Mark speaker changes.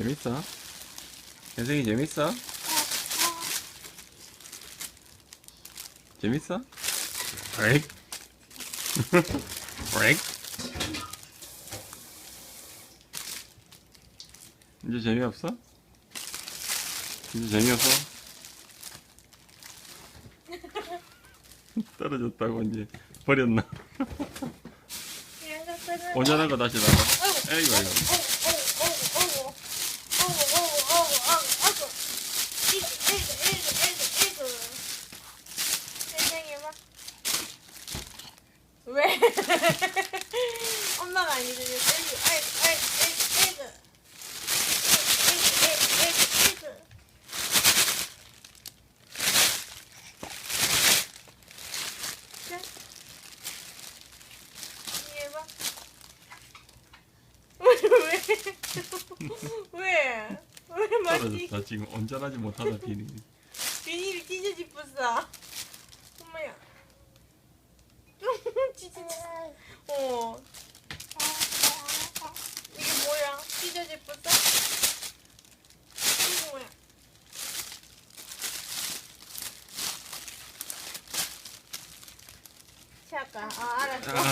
Speaker 1: 재밌어? 현승이 재밌어? 재밌어? 브레이크 브레이크 이제 재미없어? 이제 재미없어? 떨어졌다고 이제 버렸나? 온전한 거 다시 나가 에이구 에이구
Speaker 2: 왜? 엄마가 애기, 아이, 아이, 애기, 애기. 애기, 애기, 애기, 애기. 자. 이리 해봐. 왜? 왜? 왜
Speaker 1: 떨어졌다 지금 온전하지 못하다 비니
Speaker 2: 비닐이 찢어 집었어. 엄마야. 찢 어. 이게 뭐야? 이게 뭐야? 잠깐. 아 알았어.
Speaker 1: 아.